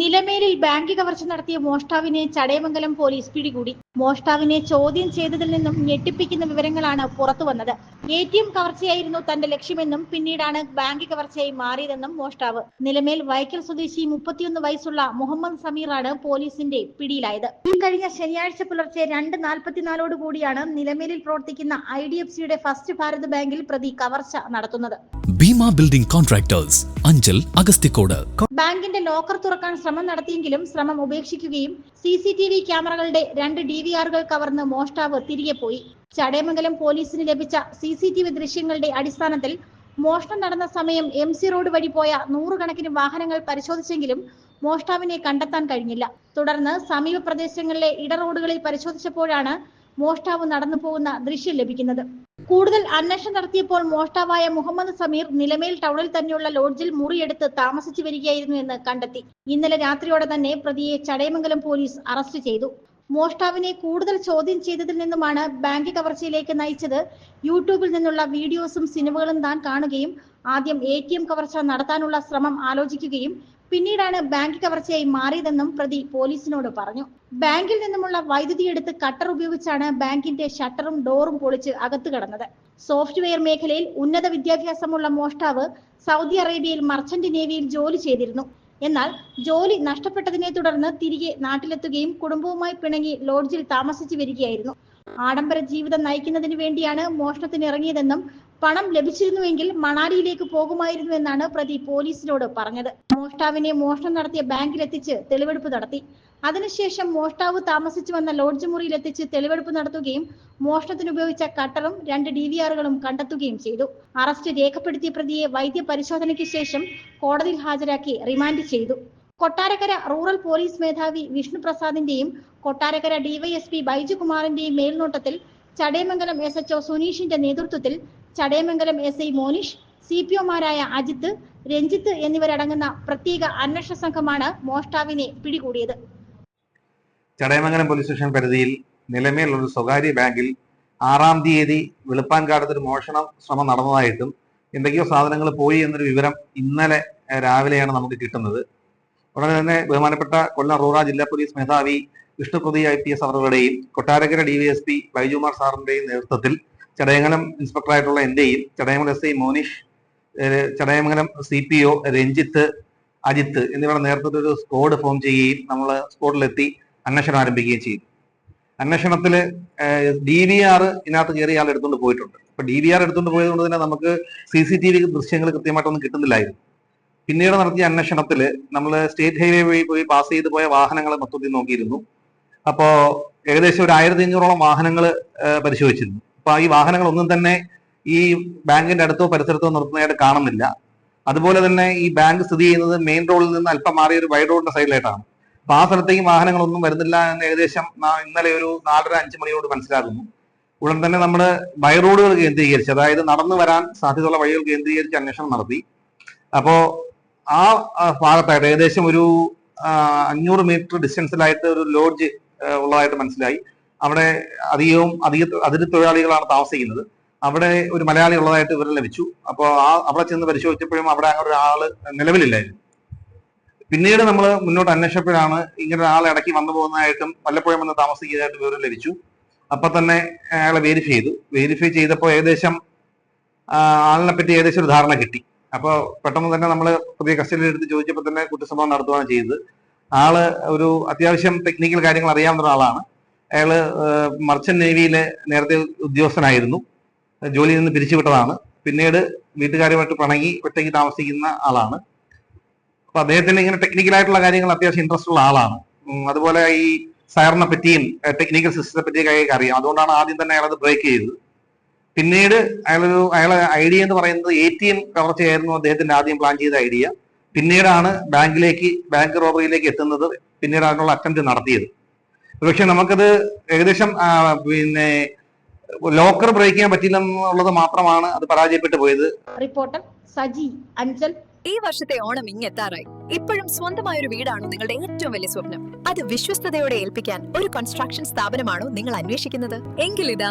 നിലമേലിൽ bank കവർച്ച നടത്തിയ മോഷ്ടാവിനെ Chadayamangalam police പിടികൂടി. മോഷ്ടാവിനെ ചോദ്യം ചെയ്തതിൽ നിന്നും ഞെട്ടിപ്പിക്കുന്ന വിവരങ്ങളാണ് പുറത്തു വന്നത്. എ ടി എം കവർച്ചയായിരുന്നു തന്റെ ലക്ഷ്യമെന്നും പിന്നീടാണ് ബാങ്ക് കവർച്ചയായി മാറിയതെന്നും മോഷ്ടാവ്. നിലമേൽ വൈക്കൽ സ്വദേശി മുപ്പത്തിയൊന്ന് വയസ്സുള്ള മുഹമ്മദ് സമീറാണ് പോലീസിന്റെ പിടിയിലായത്. ഈ കഴിഞ്ഞ ശനിയാഴ്ച പുലർച്ചെ രണ്ട് നാൽപ്പത്തിനാലോട് കൂടിയാണ് നിലമേലിൽ പ്രവർത്തിക്കുന്ന ഐ ഡി എഫ് സിയുടെ ഫസ്റ്റ് ഭാരത് ബാങ്കിൽ പ്രതി കവർച്ച നടത്തുന്നത്. ഭീമ ബിൽഡിംഗ് കോൺട്രാക്ടേഴ്സ് അഞ്ചൽ അഗസ്തിക്കോട് ബാങ്കിന്റെ ലോക്കർ തുറക്കാൻ ശ്രമം നടത്തിയെങ്കിലും ശ്രമം ഉപേക്ഷിക്കുകയും സി സി ടി വി ക്യാമറകളുടെ രണ്ട് ഡി വി ആറുകൾ കവർന്ന് മോഷ്ടാവ് തിരികെ പോയി. ചടയമംഗലം പോലീസിന് ലഭിച്ച സി സി ടി വി ദൃശ്യങ്ങളുടെ അടിസ്ഥാനത്തിൽ മോഷണം നടന്ന സമയം എം സി റോഡ് വഴി പോയ നൂറുകണക്കിന് വാഹനങ്ങൾ പരിശോധിച്ചെങ്കിലും മോഷ്ടാവിനെ കണ്ടെത്താൻ കഴിഞ്ഞില്ല. തുടർന്ന് സമീപ പ്രദേശങ്ങളിലെ ഇടറോഡുകളിൽ പരിശോധിച്ചപ്പോഴാണ് മോഷ്ടാവ് നടന്നു പോകുന്ന ദൃശ്യം ലഭിക്കുന്നത്. കൂടുതൽ അന്വേഷണം നടത്തിയപ്പോൾ മോഷ്ടാവായ മുഹമ്മദ് സമീർ നിലമേൽ ടൗണിൽ തന്നെയുള്ള ലോഡ്ജിൽ മുറിയെടുത്ത് താമസിച്ചു വരികയായിരുന്നു എന്ന് കണ്ടെത്തി. ഇന്നലെ രാത്രിയോടെ തന്നെ പ്രതിയെ ചടയമംഗലം പോലീസ് അറസ്റ്റ് ചെയ്തു. മോഷ്ടാവിനെ കൂടുതൽ ചോദ്യം ചെയ്തതിൽ നിന്നുമാണ് ബാങ്ക് കവർച്ചയിലേക്ക് നയിച്ചത്. യൂട്യൂബിൽ നിന്നുള്ള വീഡിയോസും സിനിമകളും താൻ കാണുകയും ആദ്യം എ കവർച്ച നടത്താനുള്ള ശ്രമം ആലോചിക്കുകയും പിന്നീടാണ് ബാങ്ക് കവർച്ചയായി മാറിയതെന്നും പ്രതി പോലീസിനോട് പറഞ്ഞു. ബാങ്കിൽ നിന്നുമുള്ള വൈദ്യുതി എടുത്ത് കട്ടർ ഉപയോഗിച്ചാണ് ബാങ്കിന്റെ ഷട്ടറും ഡോറും പൊളിച്ച് അകത്തു കടന്നത്. സോഫ്റ്റ്വെയർ മേഖലയിൽ ഉന്നത വിദ്യാഭ്യാസമുള്ള മോഷ്ടാവ് സൗദി അറേബ്യയിൽ മർച്ചന്റ് നേവിയിൽ ജോലി ചെയ്തിരുന്നു. എന്നാൽ ജോലി നഷ്ടപ്പെട്ടതിനെ തുടർന്ന് തിരികെ നാട്ടിലെത്തുകയും കുടുംബവുമായി പിണങ്ങി ലോഡ്ജിൽ താമസിച്ചു വരികയായിരുന്നു. ആഡംബര ജീവിതം നയിക്കുന്നതിന് വേണ്ടിയാണ് മോഷണത്തിന് ഇറങ്ങിയതെന്നും പണം ലഭിച്ചിരുന്നുവെങ്കിൽ മണാലിയിലേക്ക് പോകുമായിരുന്നു എന്നാണ് പ്രതി പോലീസിനോട് പറഞ്ഞത്. മോഷ്ടാവിനെ മോഷണം നടത്തിയ ബാങ്കിലെത്തിച്ച് തെളിവെടുപ്പ് നടത്തി. അതിനുശേഷം മോഷ്ടാവ് താമസിച്ചു വന്ന ലോഡ്ജ് മുറിയിലെത്തിച്ച് തെളിവെടുപ്പ് നടത്തുകയും മോഷണത്തിന് ഉപയോഗിച്ച കട്ടറും രണ്ട് ഡി വി ആറുകളും കണ്ടെത്തുകയും ചെയ്തു. അറസ്റ്റ് രേഖപ്പെടുത്തിയ പ്രതിയെ വൈദ്യ പരിശോധനയ്ക്ക് ശേഷം കോടതിയിൽ ഹാജരാക്കി റിമാൻഡ് ചെയ്തു. കൊട്ടാരക്കര റൂറൽ പോലീസ് മേധാവി വിഷ്ണുപ്രസാദിന്റെയും കൊട്ടാരക്കര ഡിവൈഎസ്പി ബൈജുകുമാറിന്റെയും മേൽനോട്ടത്തിൽ ചടയമംഗലം എസ് എച്ച്ഒ സുനീഷിന്റെ നേതൃത്വത്തിൽ Chadayamangalam S I Monish C P ഒമാരായ Ajith Ranjith എന്നിവരടങ്ങുന്ന പ്രത്യേക അന്വേഷണ സംഘമാണ് മോഷ്ടാവിനെ പിടികൂടിയത്. ചടയമംഗലം പോലീസ് സ്റ്റേഷൻ പരിധിയിൽ നിലമേലുള്ള ഒരു സ്വകാര്യ ബാങ്കിൽ ആറാം തീയതി വെളുപ്പാൻകാലത്ത് ഒരു മോഷണ ശ്രമം നടന്നതായിട്ടും എന്തൊക്കെയോ സാധനങ്ങൾ പോയി എന്നൊരു വിവരം ഇന്നലെ രാവിലെയാണ് നമുക്ക് കിട്ടുന്നത്. ഉടനെ തന്നെ ബഹുമാനപ്പെട്ട കൊല്ലം റൂറൽ ജില്ലാ പോലീസ് മേധാവി വിഷ്ണുപ്രതി ഐ പി എസ് അവരുടെയും Kottarakkara D V S P ബൈജുമാർ സാറിന്റെയും നേതൃത്വത്തിൽ ചടയമംഗലം ഇൻസ്പെക്ടറായിട്ടുള്ള എന്റെയും Chadayamangalam S I Monish Chadayamangalam C P O Ranjith Ajith എന്നിവരുടെ നേതൃത്വത്തിൽ ഒരു സ്ക്വാഡ് ഫോം ചെയ്യുകയും നമ്മൾ സ്ക്വാഡിലെത്തി അന്വേഷണം ആരംഭിക്കുകയും ചെയ്തു. അന്വേഷണത്തിൽ ഡി വി ആർ ഇതിനകത്ത് കയറി ആൾ എടുത്തുകൊണ്ട് പോയിട്ടുണ്ട്. അപ്പൊ ഡി വി ആർ എടുത്തുകൊണ്ട് പോയത് കൊണ്ട് തന്നെ നമുക്ക് സി സി ടി വി ദൃശ്യങ്ങൾ കൃത്യമായിട്ടൊന്നും കിട്ടുന്നില്ലായിരുന്നു. പിന്നീട് നടത്തിയ അന്വേഷണത്തിൽ നമ്മൾ സ്റ്റേറ്റ് ഹൈവേ വഴി പോയി പാസ് ചെയ്ത് പോയ വാഹനങ്ങൾ മൊത്തത്തിൽ നോക്കിയിരുന്നു. അപ്പോൾ ഏകദേശം ഒരു ആയിരത്തി അഞ്ഞൂറോളം വാഹനങ്ങൾ പരിശോധിച്ചിരുന്നു. അപ്പൊ ഈ വാഹനങ്ങളൊന്നും തന്നെ ഈ ബാങ്കിന്റെ അടുത്തോ പരിസരത്തോ നിർത്തുന്നതായിട്ട് കാണുന്നില്ല. അതുപോലെ തന്നെ ഈ ബാങ്ക് സ്ഥിതി ചെയ്യുന്നത് മെയിൻ റോഡിൽ നിന്ന് അല്പം മാറിയ ഒരു വൈഡ് റോഡിന്റെ സൈഡിലായിട്ടാണ്. അപ്പൊ ആ സ്ഥലത്തേക്ക് വാഹനങ്ങളൊന്നും വരുന്നില്ല എന്ന് ഏകദേശം ഇന്നലെ ഒരു നാലര അഞ്ച് മണിയോട് മനസ്സിലാകുന്നു. ഉടൻ തന്നെ നമ്മൾ ബൈ റോഡുകൾ കേന്ദ്രീകരിച്ച് അതായത് നടന്നു വരാൻ സാധ്യതയുള്ള വഴികൾ കേന്ദ്രീകരിച്ച് അന്വേഷണം നടത്തി. അപ്പോ ആ ഭാഗത്തായിട്ട് ഏകദേശം ഒരു അഞ്ഞൂറ് മീറ്റർ ഡിസ്റ്റൻസിലായിട്ട് ഒരു ലോഡ്ജ് ഉള്ളതായിട്ട് മനസ്സിലായി. അവിടെ അധികവും അധിക അതിര് തൊഴിലാളികളാണ് താമസിക്കുന്നത്. അവിടെ ഒരു മലയാളി ഉള്ളതായിട്ട് വിവരം ലഭിച്ചു. അപ്പോൾ ആ അവിടെ ചെന്ന് പരിശോധിച്ചപ്പോഴും അവിടെ അങ്ങനെ ഒരാൾ നിലവിലില്ലായിരുന്നു. പിന്നീട് നമ്മൾ മുന്നോട്ട് അന്വേഷിച്ചപ്പോഴാണ് ഇങ്ങനെ ഒരാൾ ഇടയ്ക്ക് വന്നു പോകുന്നതായിട്ടും വല്ലപ്പോഴും വന്ന് താമസിക്കുന്നതായിട്ട് വിവരം ലഭിച്ചു. അപ്പൊ തന്നെ അയാളെ വെരിഫൈ ചെയ്തു. വെരിഫൈ ചെയ്തപ്പോൾ ഏകദേശം ആളിനെ പറ്റി ഏകദേശം ഒരു ധാരണ കിട്ടി. അപ്പോൾ പെട്ടെന്ന് തന്നെ നമ്മൾ പുതിയ കസ്റ്റഡിയിൽ എടുത്ത് ചോദിച്ചപ്പോൾ തന്നെ കുറ്റസംഭവം നടത്തുകയാണ് ചെയ്തത്. ആൾ ഒരു അത്യാവശ്യം ടെക്നിക്കൽ കാര്യങ്ങൾ അറിയാവുന്ന ഒരാളാണ്. അയാൾ മർച്ചന്റ് നേവിയിലെ നേരത്തെ ഉദ്യോഗസ്ഥനായിരുന്നു. ജോലിയിൽ നിന്ന് പിരിച്ചുവിട്ടതാണ്. പിന്നീട് വീട്ടുകാരുമായിട്ട് പിണങ്ങി ഒറ്റയ്ക്ക് താമസിക്കുന്ന ആളാണ്. അപ്പൊ അദ്ദേഹത്തിന് ഇങ്ങനെ ടെക്നിക്കലായിട്ടുള്ള കാര്യങ്ങൾ അത്യാവശ്യം ഇൻട്രസ്റ്റ് ഉള്ള ആളാണ്. അതുപോലെ ഈ സയറിനെ പറ്റിയും ടെക്നിക്കൽ സിസ്റ്റത്തെ പറ്റിയൊക്കെ അറിയാം. അതുകൊണ്ടാണ് ആദ്യം തന്നെ അയാളത് ബ്രേക്ക് ചെയ്തത്. പിന്നീട് അയാളൊരു അയാളെ ഐഡിയ എന്ന് പറയുന്നത് എ ടി എം കവർച്ചയായിരുന്നു അദ്ദേഹത്തിന്റെ ആദ്യം പ്ലാൻ ചെയ്ത ഐഡിയ പിന്നീടാണ് ബാങ്കിലേക്ക് ബാങ്ക് റോബറിയിലേക്ക് എത്തുന്നത്. പിന്നീട് അതിനുള്ള അറ്റംപ്റ്റ് നടത്തിയത്. പക്ഷെ നമുക്കത് ഏകദേശം പിന്നെ ലോക്കർ ബ്രേക്ക് ചെയ്യാൻ പറ്റില്ല എന്നുള്ളത് മാത്രമാണ് അത് പരാജയപ്പെട്ടു പോയത്. റിപ്പോർട്ടർ സജി അഞ്ചൽ. ഈ വർഷത്തെ ഓണം ഇങ്ങെത്താറായി. ഇപ്പോഴും സ്വന്തമായ ഒരു വീടാണോ നിങ്ങളുടെ ഏറ്റവും വലിയ സ്വപ്നം. അത് വിശ്വസ്തയോടെ ഏൽപ്പിക്കാൻ ഒരു കൺസ്ട്രക്ഷൻ സ്ഥാപനമാണോ നിങ്ങൾ അന്വേഷിക്കുന്നത്? എങ്കിലിതാ